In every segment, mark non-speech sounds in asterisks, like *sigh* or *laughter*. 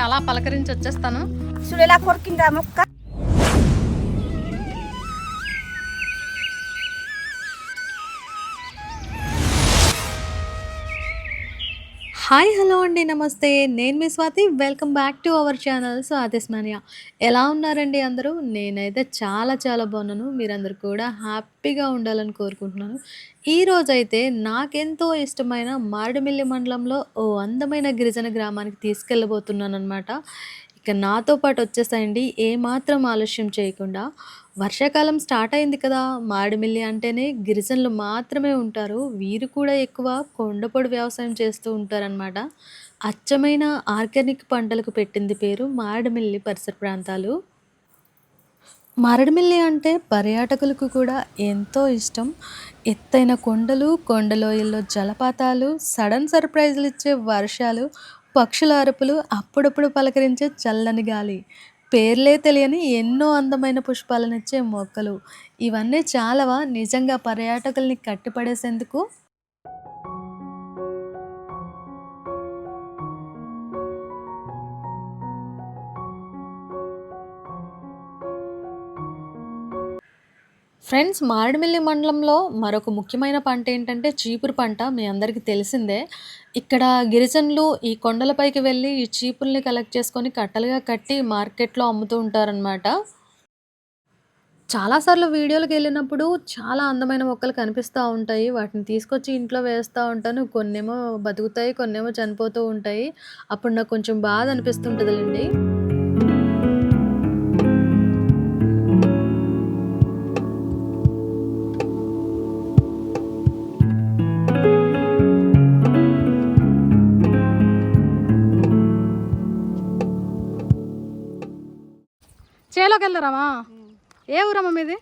అలా పలకరించి వచ్చేస్తాను. చూడు ఎలా కొరికిందా మొక్క? హాయ్ హలో అండి నమస్తే. నేను మీ Swathi. Welcome back to our channel so ఆదేశమానియా ఎలా ఉన్నారండి అందరూ? నేనైతే చాలా చాలా బాగున్నాను. మీరందరూ కూడా హ్యాపీగా ఉండాలని కోరుకుంటున్నాను. ఈరోజైతే నాకెంతో ఇష్టమైన మారడుమిల్లి మండలంలో ఓ అందమైన గిరిజన గ్రామానికి తీసుకెళ్ళబోతున్నాను అనమాట ఇక నాతో పాటు వచ్చేసాయండి ఏమాత్రం ఆలస్యం చేయకుండా వర్షాకాలం స్టార్ట్ అయింది కదా మారేడుమిల్లి అంటేనే గిరిజనులు మాత్రమే ఉంటారు. వీరు కూడా ఎక్కువ కొండపొడి వ్యవసాయం చేస్తూ ఉంటారనమాట అచ్చమైన ఆర్గానిక్ పంటలకు పెట్టింది పేరు మారేడుమిల్లి పరిసర ప్రాంతాలు. మారడుమిల్లి అంటే పర్యాటకులకు కూడా ఎంతో ఇష్టం. ఎత్తైన కొండలు కొండలోయల్లో జలపాతాలు సడన్ సర్ప్రైజులు ఇచ్చే వర్షాలు పక్షుల అరుపులు అప్పుడప్పుడు పలకరించే చల్లని గాలి. పేర్లే తెలియని ఎన్నో అందమైన పుష్పాలనిచ్చే మొక్కలు. ఇవన్నీ చాలవా నిజంగా పర్యాటకుల్ని కట్టిపడేసేందుకు? ఫ్రెండ్స్ మారేడుమిల్లి మండలంలో మరొక ముఖ్యమైన పంట ఏంటంటే చీపురు పంట. మీ అందరికీ తెలిసిందే. ఇక్కడ గిరిజనులు ఈ కొండలపైకి వెళ్ళి ఈ చీపుల్ని కలెక్ట్ చేసుకొని కట్టలుగా కట్టి మార్కెట్లో అమ్ముతూ ఉంటారనమాట చాలాసార్లు వీడియోలకు వెళ్ళినప్పుడు చాలా అందమైన మొక్కలు కనిపిస్తూ ఉంటాయి. వాటిని తీసుకొచ్చి ఇంట్లో వేస్తూ ఉంటాను. కొన్నేమో బతుకుతాయి కొన్నేమో చనిపోతూ ఉంటాయి. అప్పుడు నాకు కొంచెం బాధ అనిపిస్తుంటుందిలేండి. చేలోకి వెళ్దారామా ఏ ఊరమ్మా మీది?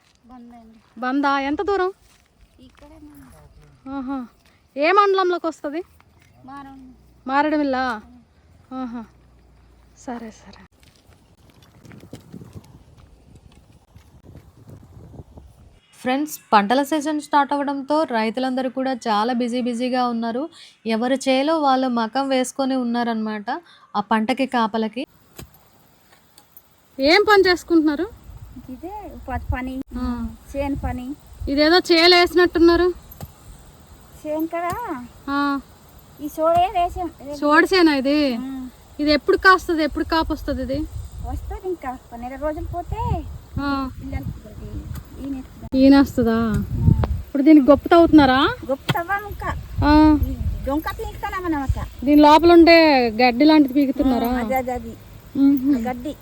బందా. ఎంత దూరం? ఏ మండలంలోకి వస్తుంది? మారం సరే సరే. ఫ్రెండ్స్ పంటల సీజన్ స్టార్ట్ అవ్వడంతో రైతులందరూ కూడా చాలా బిజీ బిజీగా ఉన్నారు. ఎవరి చేలో వాళ్ళు మకం వేసుకొని ఉన్నారనమాట ఆ పంటకి కాపలకి. ఏం పని చేసుకుంటున్నారు? ఇదే పని చేను పని. ఇదేదో చేలు వేసినట్టున్నారు. చేను కదా? ఈ సోడే వేసాం. చూడసేనా ఇది? ఇది ఎప్పుడు కాస్తుంది? ఎప్పుడు కాపు వస్తుంది ఇది? వస్తుంది ఇంకా. నెల రోజులు పోతే ఈయన వస్తుందా ఇప్పుడు దీనికి గొప్ప తవ్వుతున్నారా? గొప్ప డొంక దీని లోపల ఉండే గడ్డి లాంటిది పీకుతున్నారా? గడ్డి.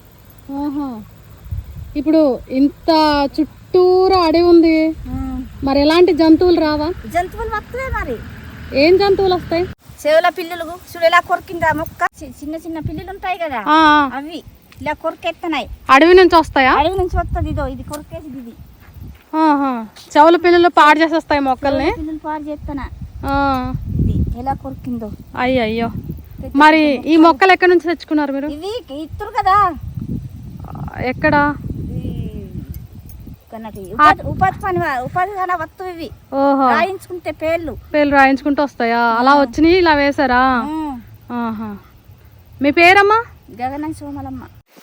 ఇప్పుడు ఇంత చుట్టూరా అడవి ఉంది. మరి ఎలాంటి జంతువులు రావా? జంతువులు వస్తాయి మరి. ఏం జంతువులు వస్తాయి? చెవుల పిల్లులు చూడు ఎలా కొరికిందా మొక్క? చిన్న చిన్న పిల్లులు ఉంటాయి కదా. అవి ఇలా కొరికెత్తనాయి. అడవి నుంచి వస్తాయా? అడవి నుంచి వస్తుంది ఇదో ఇది కొరికేసి ఇది. చెవుల పిల్లలు పాడు చేసేస్తాయి మొక్కల్ని? పిల్లులు పాడు చేస్తానా ఎలా కొరికిందో. అయ్యో అయ్యో మరి ఈ మొక్కలు ఎక్కడి నుంచి తెచ్చుకున్నారు మీరు? ఇవి ఇత్తురు కదా. ఎక్కడ? ఉపాధి పని ఉపాధి వత్తు ఇవి. ఓహో. రాయించుకుంటే పేర్లు. పేర్లు రాయించుకుంటూ వస్తాయా? అలా వచ్చినాయి ఇలా. ఆహా. మీ పేరమ్మా? గగనం సోమలమ్మ.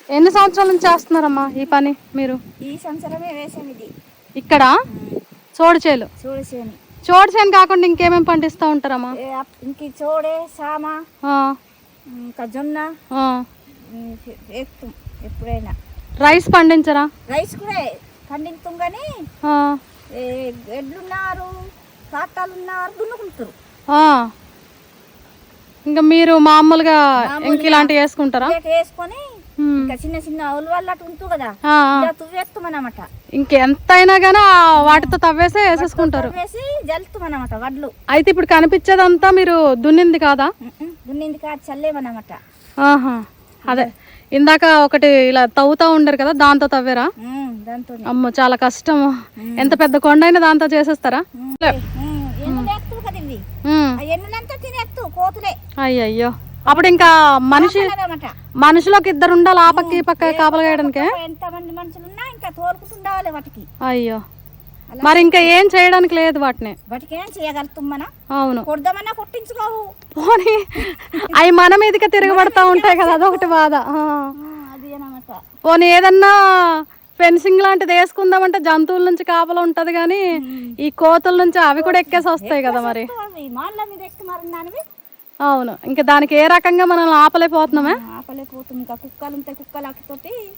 ఎన్ని సంవత్సరాల నుంచి చేస్తున్నారమ్మా ఈ పని మీరు? ఈ సంవత్సరమే వేసాం ఇది. ఇక్కడ? చోడుచేలు చూడసేని చోడుచేను కాకుండా ఇంకేమేమి పండిస్తూ ఉంటారమ్మా? ఇంక చోడే సామ ఇంకా జొన్న ఎప్పుడైనా. రైస్ పండించరా? రైస్ కూడా కానీ ఆ, ఏ, ఎడ్లున్నారు తాటాలు ఉన్నారు దున్నుకుంటారు. ఇంకా మీరు మామూలుగా ఇంక ఇలాంటివి వేసుకుంటారా? వేసుకొని. ఇంకా చిన్న చిన్న అవులు వాళ్ళు అటు ఉంటుంది కదా తువ్వేస్తామన్నమాట. ఇంకెంతైనా ఆ వాటితో తవ్వేసే వేసేసుకుంటారు. వేసి జల్లుతామన్నమాట వడ్లు. అయితే ఇప్పుడు కనిపించేదంతా మీరు దున్నింది కాదా. దున్నింది కాదు చల్లేమన్నమాట. ఆహా. అదే. ఇందాక ఒకటి ఇలా తవ్వుతా ఉండరు కదా దాంతో తవ్వేరా? అమ్మో చాలా కష్టం ఎంత పెద్ద కొండ అయినా దాంతో చేసేస్తారా? అయ్యయ్యో. అప్పుడు ఇంకా మనిషి మనుషులకు ఇద్దరు ఉండాలి ఆ పక్క ఈ పక్క కాపలు వేయడానికి? అయ్యో. మరి ఇంకా ఏం చేయడానికి లేదు వాటిని. వాటికి ఏం చేయగలుగుతాం మనం? అవును. కొడదామన్నా కొట్టించుకోవు. పోనీ. అవి మన మీదకి తిరగబడతా ఉంటాయి కదా అదొకటి బాధ. పోనీ ఏదన్నా ఫెన్సింగ్ లాంటిది వేసుకుందామంటే జంతువుల నుంచి కాపలా ఉంటది కానీ ఈ కోతుల నుంచి అవి కూడా ఎక్కేసి వస్తాయి కదా మరి. అవును. ఇంకా దానికి ఏ రకంగా మనం ఆపలేకపోతున్నామే? ఆపలేకపోతుంది ఇంకా కుక్కలు ఉంటాయి కుక్కలతోటి హ్మ్.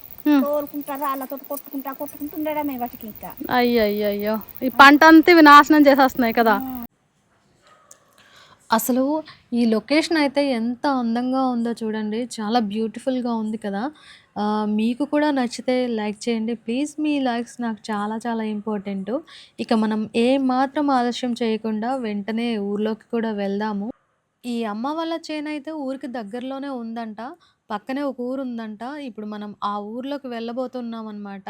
తోలుకుంటారు? వాళ్ళతో కొట్టుకుంటా కొట్టుకుంటుండడమే వాటికి ఇంకా. అయ్యో అయ్యో అయ్యో ఈ పంట అంతా ఇవి నాశనం చేసేస్తున్నాయి కదా. అసలు ఈ లొకేషన్ అయితే ఎంత అందంగా ఉందో చూడండి. చాలా బ్యూటిఫుల్గా ఉంది కదా. మీకు కూడా నచ్చితే లైక్ చేయండి. ప్లీజ్ మీ లైక్స్ నాకు చాలా చాలా ఇంపార్టెంట్. ఇక మనం ఏ మాత్రం ఆలస్యం చేయకుండా వెంటనే ఊర్లోకి కూడా వెళ్దాము. ఈ అమ్మ వాళ్ళ చేను అయితే ఊరికి దగ్గరలోనే ఉందంట. పక్కనే ఒక ఊరు ఉందంట ఇప్పుడు మనం ఆ ఊర్లోకి వెళ్ళబోతున్నాం అనమాట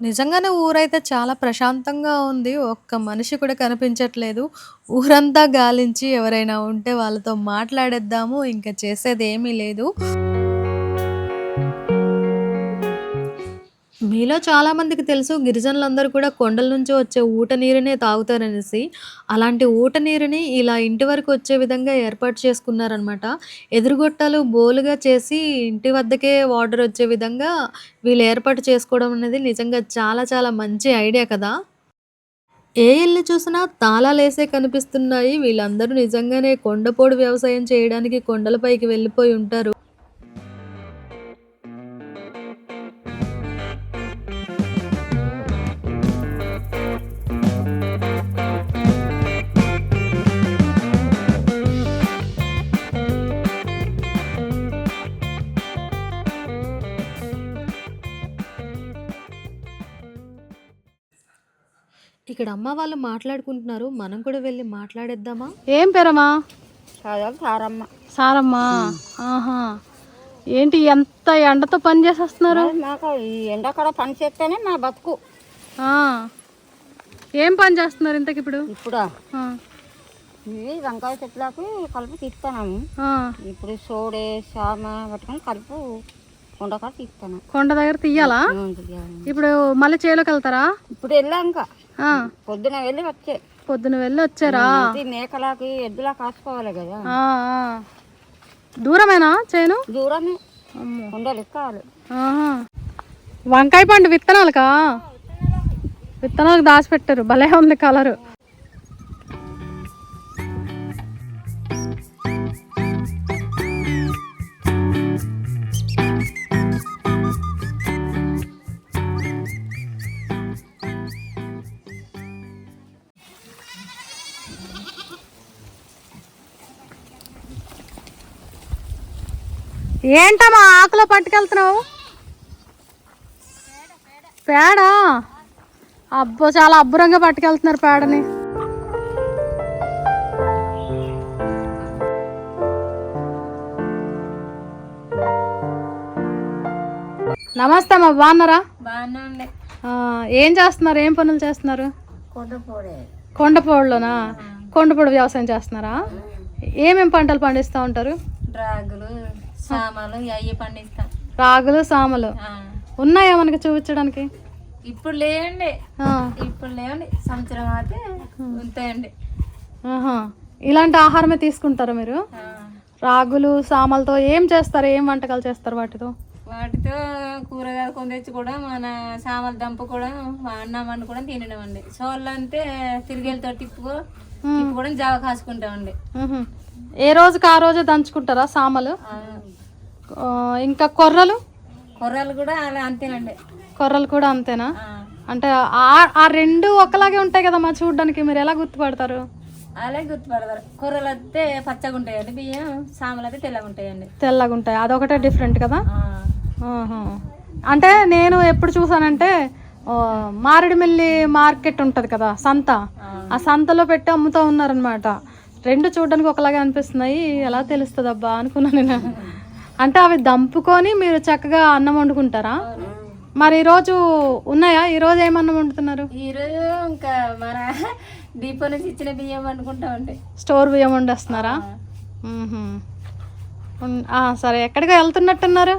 నిజంగానే ఊరైతే చాలా ప్రశాంతంగా ఉంది. ఒక్క మనిషి కూడా కనిపించట్లేదు. ఊరంతా గాలించి ఎవరైనా ఉంటే వాళ్ళతో మాట్లాడేద్దాము. ఇంక చేసేదేమీ లేదు. మీలో చాలామందికి తెలుసు గిరిజనులందరూ కూడా కొండల నుంచి వచ్చే ఊట నీరునే తాగుతారనేసి. అలాంటి ఊట నీరుని ఇలా ఇంటి వరకు వచ్చే విధంగా ఏర్పాటు చేసుకున్నారనమాట. ఎదురుగొట్టాలు బోలుగా చేసి ఇంటి వద్దకే వాటర్ వచ్చే విధంగా వీళ్ళు ఏర్పాటు చేసుకోవడం అనేది నిజంగా చాలా చాలా మంచి ఐడియా కదా! ఏ ఇల్లు చూసినా తాళాలేసే కనిపిస్తున్నాయి. వీళ్ళందరూ నిజంగానే కొండపోడు వ్యవసాయం చేయడానికి కొండలపైకి వెళ్ళిపోయి ఉంటారు. ఇక్కడ అమ్మ వాళ్ళు మాట్లాడుకుంటున్నారు. మనం కూడా వెళ్ళి మాట్లాడేద్దామా? ఏం పేరమ్మా? సారమ్మ సారమ్మా. ఆహా! ఏంటి ఎంత ఎండతో పని చేసేస్తున్నారు? మాకు ఈ ఎండాకాల పని చేస్తేనే మా బతుకు ఆ. ఏం పని చేస్తున్నారు ఇంతకి ఇప్పుడు? ఇప్పుడు. ఇవి వంకాయ చెట్లకు కలుపు తీస్తున్నాము ఆ. ఇప్పుడు సోడే సామ పట్టుకొని కలుపు ఉండక తీస్తాను కొండ దగ్గర తీయాలా? ఇప్పుడు మళ్ళీ చేలోకి వెళ్తారా? ఇప్పుడు వెళ్ళాం ఇంకా. పొద్దున వెళ్ళి వచ్చే పొద్దున వెళ్ళి వచ్చారా? మేకలకి ఎద్దులా కాసుకోవాలి కదా. దూరమేనా చేను? దూరమే. ఉండలు ఆహా. వంకాయ పండు విత్తనాలకా విత్తనాలకు దాచిపెట్టారు భలే ఉంది కలరు ఏంటమ్మా ఆకులో పట్టుకెళ్తున్నావు? పేడ? అబ్బో చాలా అబ్బురంగా పట్టుకెళ్తున్నారు పేడని. నమస్తే అమ్మా బాగున్నారా? ఏం చేస్తున్నారు? ఏం పనులు చేస్తున్నారు? కొండపోడే కొండపోడులోనా కొండపోడు వ్యవసాయం చేస్తున్నారా? ఏమేం పంటలు పండిస్తూ ఉంటారు? డ్రాగులు సామాలు అయ్యి పండిస్తాం. రాగులు సామలు. ఉన్నాయా మనకి చూపించడానికి? ఇప్పుడు లేవండి. ఇప్పుడు లేవండి. సంవత్సరం అయితే ఉంటాయండి. ఇలాంటి ఆహారమే తీసుకుంటారా మీరు? రాగులు సామలతో ఏం చేస్తారు? ఏం వంటకాలు చేస్తారు వాటితో? వాటితో కూరగాయలు కొని తెచ్చి కూడా మన సామల దంపు కూడా అన్నం వండు కూడా తినడం అండి సోళ్ళు అంటే తిరిగేలతో తిప్పుకో తిప్పుకోవడం జావ కాసుకుంటామండి. ఏ రోజుకి ఆ రోజే దంచుకుంటారా సామలు? ఇంకా కొర్రలు? కొర్రలు కూడా అలా అంతేనండి. కొర్రలు కూడా అంతేనా? అంటే ఆ ఆ రెండు ఒకలాగే ఉంటాయి కదమ్మా చూడడానికి మీరు ఎలా గుర్తుపడతారు? అలాగే గుర్తుపడతారు. కొర్రలు అయితే పచ్చగా ఉంటాయండి బియ్యం సామలు అయితే తెల్లగా ఉంటాయండి. తెల్లగా ఉంటాయి. అదొకటే డిఫరెంట్ కదా. అంటే నేను ఎప్పుడు చూసానంటే మారేడుమిల్లి మార్కెట్ ఉంటుంది కదా సంత. ఆ. సంతలో పెట్టి అమ్ముతూ ఉన్నారనమాట రెండు చూడడానికి ఒకలాగే అనిపిస్తున్నాయి. ఎలా తెలుస్తుంది అబ్బా అనుకున్నాను నేను. *laughs* అంటే అవి దంపుకొని మీరు చక్కగా అన్నం వండుకుంటారా? మరి ఈరోజు ఉన్నాయా? ఈరోజు ఏమన్నం వండుతున్నారు? ఈరోజు ఇంకా మన దీపం నుంచి ఇచ్చిన బియ్యం వండుకుంటామండి. స్టోర్ బియ్యం వండేస్తున్నారా? సరే. ఎక్కడికి వెళ్తున్నట్టున్నారు?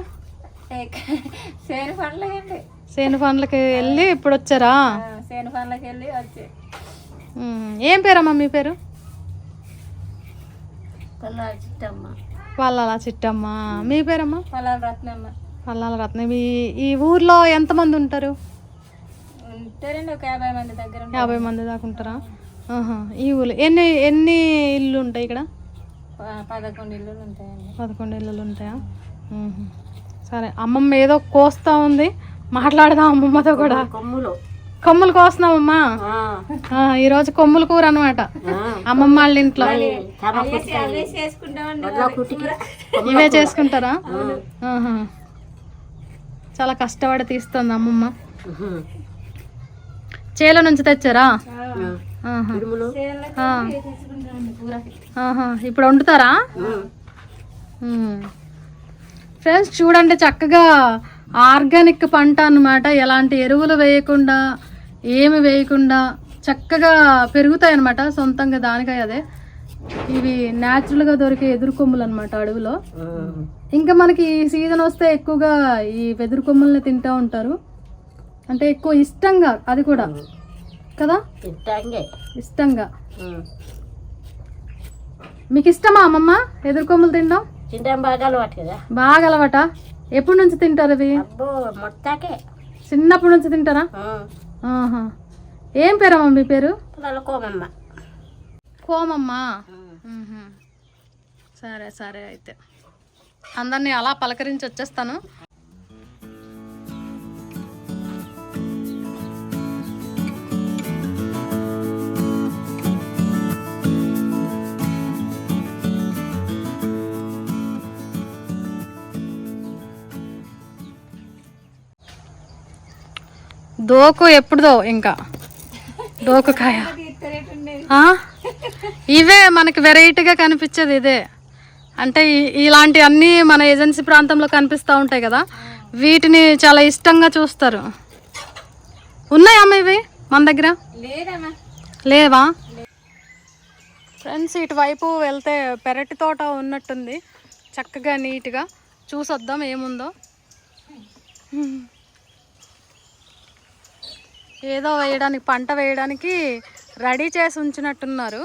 సేను పండ్లకి వెళ్ళి సేను వెళ్ళి ఇప్పుడు వచ్చారా? సేను పండ్లకి వెళ్ళి వచ్చి ఏం పేరమ్మా మీ పేరు? చిట్టమ్మ. వాళ్ళ చిట్టమ్మ. మీ పేరమ్మా? పొలాలు రత్నమ్మ. పల్లాల రత్నం. ఈ ఈ ఊర్లో ఎంతమంది ఉంటారు? ఉంటారండి ఒక యాభై మంది దగ్గర ఉంటారు. యాభై మంది దాకా ఉంటారా? ఆహా. ఈ ఊర్లో ఎన్ని ఎన్ని ఇల్లు ఉంటాయి ఇక్కడ? పదకొండు ఇల్లు ఉంటాయండి. పదకొండు ఇల్లులు ఉంటాయా. సరే అమ్మమ్మ ఏదో కోస్తా ఉంది. మాట్లాడదాం అమ్మమ్మతో కూడా. కొమ్ములు. కొమ్ములు కోస్తున్నామమ్మా ఆ, ఈరోజు కొమ్ముల కూర అనమాట అమ్మమ్మ వాళ్ళ ఇంట్లో. చేసుకుంటామండి ఇవే చేసుకుంటారా. చాలా కష్టపడి తీస్తుంది అమ్మమ్మ. చేలో నుంచి తెచ్చారా. ఇప్పుడు వండుతారా? ఫ్రెండ్స్ చూడండి చక్కగా ఆర్గానిక్ పంట అన్నమాట. ఎలాంటి ఎరువులు వేయకుండా ఏమి వేయకుండా చక్కగా పెరుగుతాయి అన్నమాట సొంతంగా దానికై అదే. ఇవి న్యాచురల్గా దొరికే ఎదురు కొమ్ములు అనమాట అడవిలో. ఇంకా మనకి ఈ సీజన్ వస్తే ఎక్కువగా ఈ వెదురు కొమ్ముల్ని తింటూ ఉంటారు. అంటే ఎక్కువ ఇష్టంగా అది కూడా. కదా? ఇష్టంగా. మీకు ఇష్టమా అమ్మమ్మ ఎదురు కొమ్ములు తినడం? తింటాం బాగా అలవాటు కదా. బాగా అలవాట? ఎప్పటి నుంచి తింటారు అవి? చిన్నప్పటి నుంచి తింటారా. ఏం పేరమ్మా మీ పేరు? కోమమ్మ. కోమమ్మ. సరే సరే అయితే. అందరినీ అలా పలకరించి వచ్చేస్తాను. దోకు ఎప్పుడుదో ఇంకా. దోకకాయ? ఇవే మనకి వెరైటీగా కనిపించేది ఇదే. అంటే ఇలాంటి అన్నీ మన ఏజెన్సీ ప్రాంతంలో కనిపిస్తూ ఉంటాయి కదా వీటిని చాలా ఇష్టంగా చూస్తారు. ఉన్నాయమ్మా ఇవి మన దగ్గర? లేవా? ఫ్రెండ్స్ ఇటువైపు వెళ్తే పెరటి తోట ఉన్నట్టుంది. చక్కగా నీట్గా. చూసొద్దాం ఏముందో. ఏదో వేయడానికి పంట వేయడానికి రెడీ చేసి ఉంచినట్టున్నారు.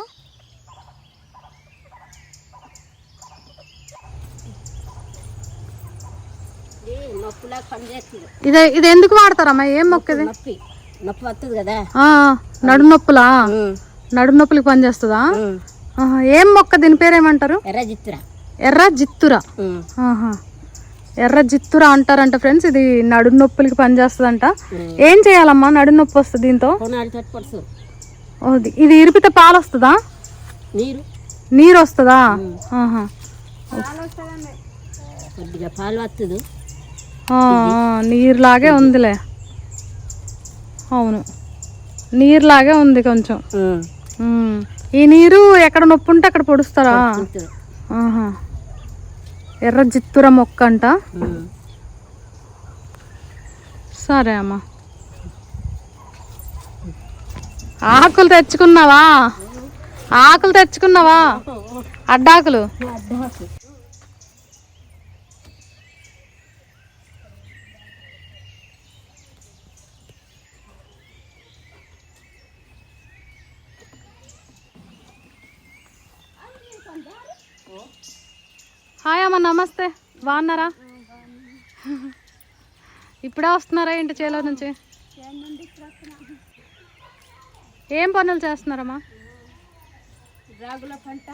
ఇదే ఇది ఎందుకు వాడతారమ్మా? ఏం మొక్క ఇది నొప్పి. వస్తుంది కదా. ఆ, నడుము నొప్పులా? నడుము నొప్పులకి పనిచేస్తుందా ఏం మొక్క దీని పేరు ఏమంటారు ఎర్ర చిత్ర ఎర్ర జిత్తుర. ఎర్ర జిత్తుర అంటారంట ఫ్రెండ్స్ ఇది నడుము నొప్పులకి పనిచేస్తుందంట. ఏం చేయాలమ్మా? నడుము నొప్పి వస్తుంది దీంతో? ఇది- ఇది ఇరిపితే పాలు వస్తుందా? నీరు. నీరు వస్తుందా? నీరులాగే ఉందిలే. అవును. నీరులాగే ఉంది కొంచెం. ఈ నీరు ఎక్కడ నొప్పి ఉంటే అక్కడ పొడుస్తారా? ఆహా. ఎర్ర జిత్తుర మొక్క అంట సరే అమ్మా. ఆకులు తెచ్చుకున్నావా? ఆకులు తెచ్చుకున్నావా? అడ్డాకులు? హాయ్ అమ్మ నమస్తే. బాగున్నారా? ఇప్పుడే వస్తున్నారా ఇంటి చేలో నుంచి? ఏం పనులు చేస్తున్నారమ్మా? రాగుల పంట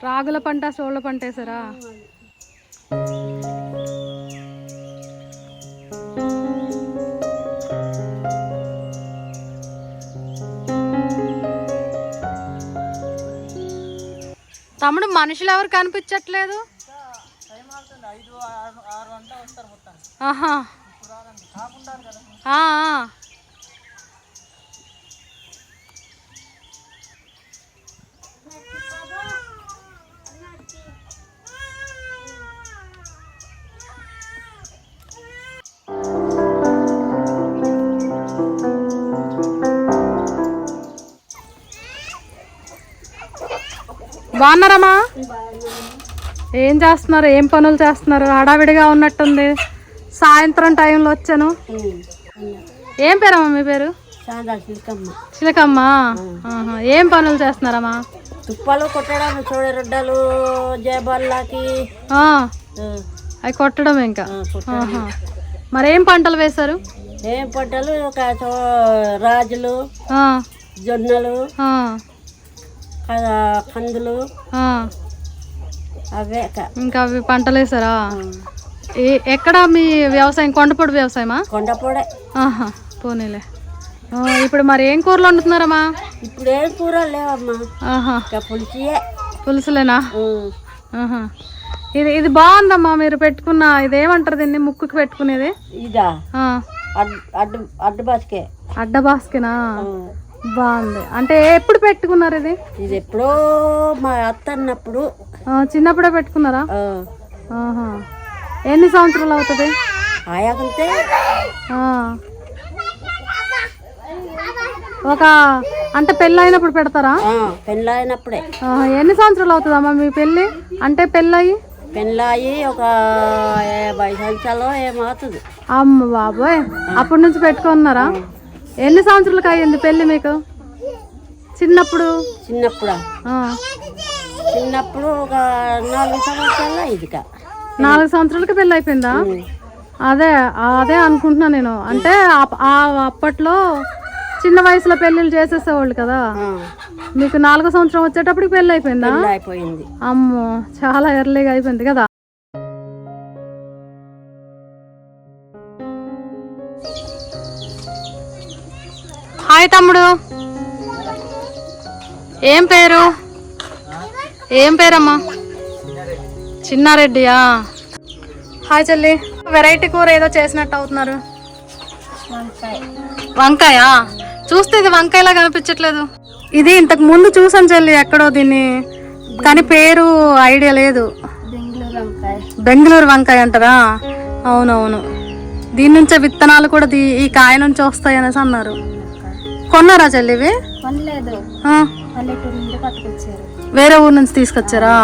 రాగుల పంట సోళ్ళ పంట వేసారా? తమ్ముడు మనుషులు ఎవరు కనిపించట్లేదు? ఆహా. బాగున్నారమ్మా? ఏం చేస్తున్నారు? ఏం పనులు చేస్తున్నారు? హడావిడిగా ఉన్నట్టుంది. సాయంత్రం టైంలో వచ్చాను. ఏం పేరమ్మా మీ పేరు? చాలా చిలకమ్మ. ఏం పనులు చేస్తున్నారమ్మా? తుప్పలు కొట్టడం చూడే రొడ్డలు జయబాల్లాకి అవి కొట్టడం ఇంకా. మరేం పంటలు వేశారు? ఏం పంటలు? ఒక రాజులు జొన్నలు. కందులు. అవే ఇంకా అవి పంటలు వేసారా ఏ- ఎక్కడ మీ వ్యవసాయం? కొండపొడి వ్యవసాయమా? కొండపొడే. పోనీలే. ఇప్పుడు మరి ఏం కూరలు వండుతున్నారమ్మా? ఇప్పుడు ఏం కూర లేవమ్మా. పులిచియే పులుసులేనా. ఇది ఇది బాగుందమ్మా మీరు పెట్టుకున్న ఇదేమంటారు దీన్ని ముక్కుకి పెట్టుకునేది? ఇదా? అడ్డు అడ్డు బస్కే. అడ్డ బాస్కెనా? బాగుంది. అంటే ఎప్పుడు పెట్టుకున్నారు ఇది? ఇది ఎప్పుడో మా అత్త అన్నప్పుడు. చిన్నప్పుడే పెట్టుకున్నారా? ఎన్ని సంవత్సరాలు అవుతుంది? ఆయాకంతే ఆ. ఒక అంటే పెళ్ళి అయినప్పుడు పెడతారా? ఆ, పెళ్ళైనప్పుడే. ఆహా, ఎన్ని సంవత్సరాలు అవుతుందమ్మా మీ పెళ్ళి? అంటే పెళ్ళయి? పెళ్ళాయి ఒక యాభై సంవత్సరాలు ఏమవుతుంది. అమ్మ బాబోయ్. అప్పటి నుంచి పెట్టుకున్నారా? ఎన్ని సంవత్సరాలకు అయ్యింది పెళ్ళి మీకు? చిన్నప్పుడు? చిన్నప్పుడు? చిన్నప్పుడు ఒక నాలుగు సంవత్సరాలు ఇదిగా నాలుగు సంవత్సరాలకి పెళ్ళి అయిపోయిందా? అదే అదే అనుకుంటున్నా నేను. అంటే అప్పట్లో చిన్న వయసులో పెళ్ళిళ్ళు చేసేసేవాళ్ళు కదా? మీకు నాలుగో సంవత్సరం వచ్చేటప్పటికి పెళ్ళి అయిపోయిందా? అయిపోయింది. అమ్మో చాలా ఎర్లీగా అయిపోయింది కదా? హాయ్ తమ్ముడు. ఏం పేరు? ఏం పేరమ్మా? చిన్నారెడ్డియా? హాయ్ చెల్లి. వెరైటీ కూర ఏదో చేసినట్టు అవుతున్నారు. వంకాయ? చూస్తే ఇది వంకాయలా కనిపించట్లేదు. ఇది ఇంతకు ముందు చూసాను చెల్లి ఎక్కడో దీన్ని కానీ పేరు ఐడియా లేదు. బెంగళూరు వంకాయ అంటారా అవునవును. దీని నుంచే విత్తనాలు కూడా దీ- ఈ కాయ నుంచి వస్తాయి అనేసి అన్నారు. కొన్నారా చెల్లి ఇవి? కొనలేదు. ఆ, పల్లెటూరు నుండి పట్టుకొచ్చారు. వేరే ఊరు నుంచి తీసుకొచ్చారా?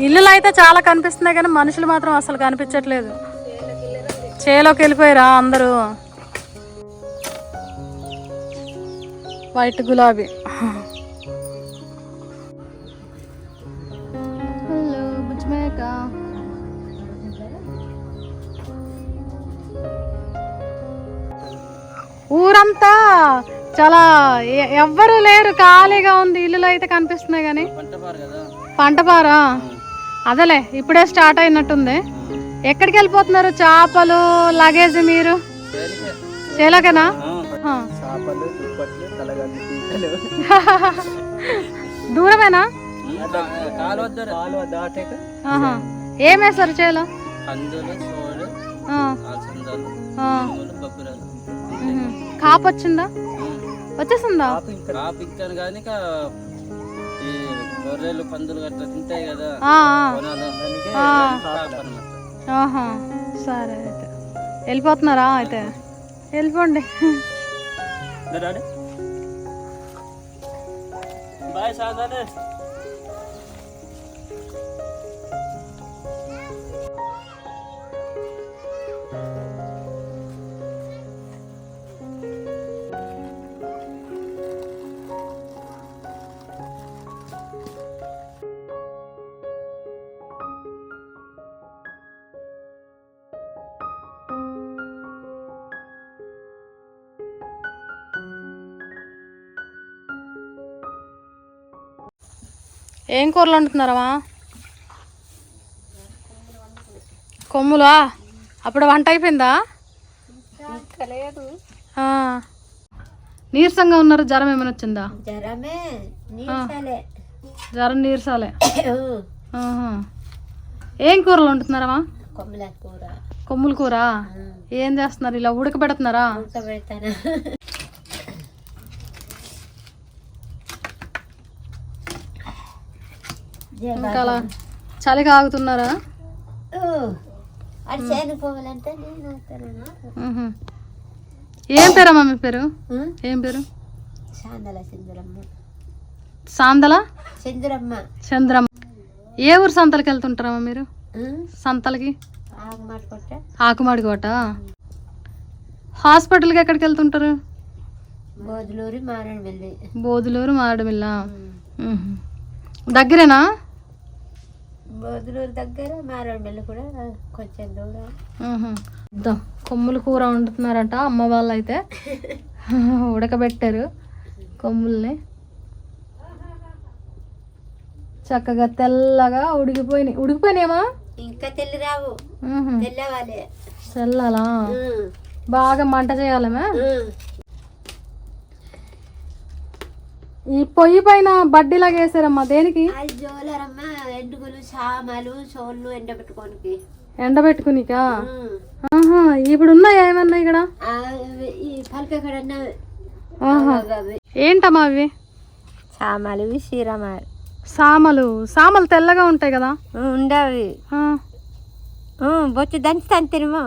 ఇల్లులు అయితే చాలా కనిపిస్తున్నాయి కానీ మనుషులు మాత్రం అసలు కనిపించట్లేదు. చేలోకి వెళ్ళిపోయారా అందరూ? వైట్ గులాబీ. హలో ఊరంతా చాలా ఎవ్వరూ లేరు ఖాళీగా ఉంది ఇల్లులు అయితే కనిపిస్తున్నాయి కానీ. పంటపారా అదేలే ఇప్పుడే స్టార్ట్ అయినట్టుంది. ఎక్కడికి వెళ్ళిపోతున్నారు? చేపలు లగేజ్ మీరు? చేలోకేనా. దూరమేనా. ఏం వేస్తారు చేలో. కాపు వచ్చిందా? వచ్చేసిందా? గొర్రెలు పందులు గట్రా తింటాయి కదా. ఆహా సరే అయితే. వెళ్ళిపోతున్నారా అయితే? వెళ్ళిపోండి. బాయ్ సాధారే ఏం కూరలు వండుతున్నారమ్మా? కొమ్ములా? అప్పుడు వంట అయిపోయిందా? లేదు. నీరసంగా ఉన్నారు జ్వరం ఏమైనా వచ్చిందా? జ్వరమే జ్వరం నీరసాలే. ఏం కూరలు వండుతున్నారమ్మా? కొమ్మల కూర. కొమ్ముల కూర? ఏం చేస్తున్నారు? ఇలా ఉడకబెడుతున్నారా? ఇంకా అలా వస్తాను మ్హూ. ఏం పేరమ్మా మీ పేరు? ఏం పేరు? సాందల సింధురమ్మ. చంద్రమ్మ. ఏ ఊరు సంతలకి వెళ్తుంటారమ్మా మీరు? సంతలకి? ఆకుమాడి కోట హాస్పిటల్కి ఎక్కడికి వెళ్తుంటారు? బోధులూరి వెళ్ళి బోధులూరు మారడమిల్ల. దగ్గరేనా? బోధులూరు దగ్గర వెళ్ళి కూడా కొంచెం దూరం కొమ్ముల కూర వండుతున్నారంట అమ్మ వాళ్ళు అయితే *laughs* ఉడకబెట్టారు కొమ్ముల్ని. చక్కగా తెల్లగా ఉడికిపోయినాయి. ఉడికిపోయినాయమ్మా ఇంకా తెల్లి రావు. తెల్లవాలి. తెల్లలా? బాగా మంట చేయాలమే ఈ పొయ్యి పైన బడ్డీలాగా వేసారమ్మా దేనికి? ఎండుగులు సామాలు సోళ్ళు ఎండబెట్టుకోనికి. ఇప్పుడు ఉన్నాయా ఏమన్నా ఇక్కడ? ఏంటమ్మా అవి? సామాలు శ్రీరామాలు సామలు. సామలు తెల్లగా ఉంటాయి కదా? ఉండవి. బొచ్చు దంచుతాను తినమో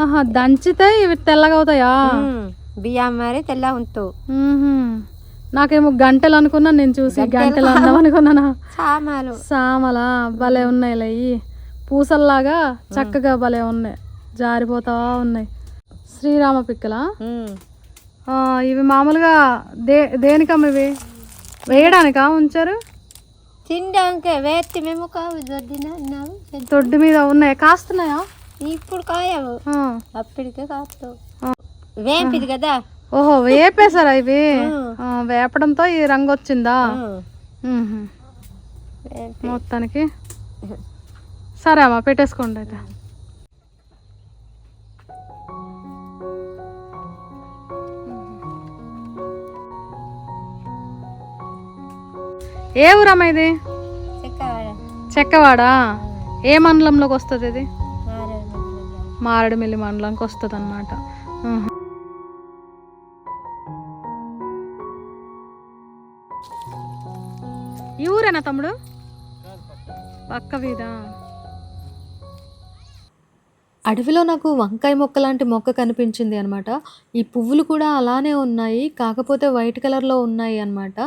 ఆహా దంచితే ఇవి తెల్లగా అవుతాయా? బియ్యం మరి తెల్ల ఉంటూ. మ్మ్హ్మ్. నాకేమో గంటలు అనుకున్నా నేను చూసి గంటలు. అందాం అనుకున్నానా? సామాలు. సామలా? భలే ఉన్నాయి ఇవి పూసల్లాగా చక్కగా భలే ఉన్నాయి. జారిపోతా ఉన్నాయి. శ్రీరామ పిక్కలా? ఇవి మామూలుగా దే దేనికమ్మ ఇవి? వేయడానికా ఉంచారు? తినడానికి వేత్తి మేము కావు దొడ్డిన దొడ్డు మీద ఉన్నాయి? కాస్తున్నాయా? ఇప్పుడు కాయవు. అప్పటికే కాస్తావు. వేంపిది కదా? ఓహో వేపేశారా ఇవి? వేపడంతో ఈ రంగు వచ్చిందా? మొత్తానికి సరే అమ్మా పెట్టేసుకోండి అయితే. ఏ ఊరమ్మా ఇది? చెక్కవాడ. ఏ మండలంలోకి వస్తుంది ఇది? మారేడు మారేడుమిల్లి మండలంకి వస్తుంది అనమాట ఈ ఊరేనా తమ్ముడు? పక్క వీధా? అడవిలో నాకు వంకాయ మొక్క లాంటి మొక్క కనిపించింది అనమాట ఈ పువ్వులు కూడా అలానే ఉన్నాయి కాకపోతే వైట్ కలర్లో ఉన్నాయి అన్నమాట.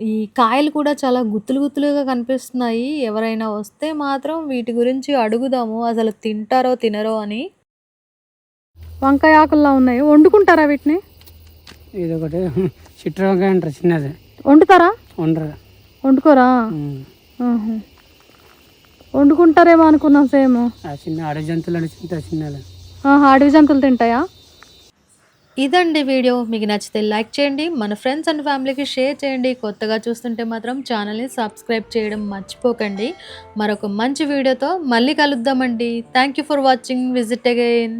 ఈ కాయలు కూడా చాలా గుత్తులు గుత్తులుగా కనిపిస్తున్నాయి. ఎవరైనా వస్తే మాత్రం వీటి గురించి అడుగుదాము అసలు తింటారో తినరో అని. వంకాయ ఆకుల్లా ఉన్నాయి. వండుకుంటారా వీటిని? ఇది ఒకటి చిట్ర వంకాయ అంటారు చిన్నది. వండుతారా? ఉండరు వండుకోరా. వండుకుంటారేమో అనుకున్నాం సేమ్. ఆ చిన్న అడవి జంతువులు చిన్న అడవి జంతువులు తింటాయా? ఇదండి వీడియో. మీకు నచ్చితే లైక్ చేయండి మన ఫ్రెండ్స్ అండ్ ఫ్యామిలీకి షేర్ చేయండి. కొత్తగా చూస్తుంటే మాత్రం ఛానల్ని సబ్స్క్రైబ్ చేయడం మర్చిపోకండి. మరొక మంచి వీడియోతో మళ్ళీ కలుద్దామండి. Thank you for watching visit again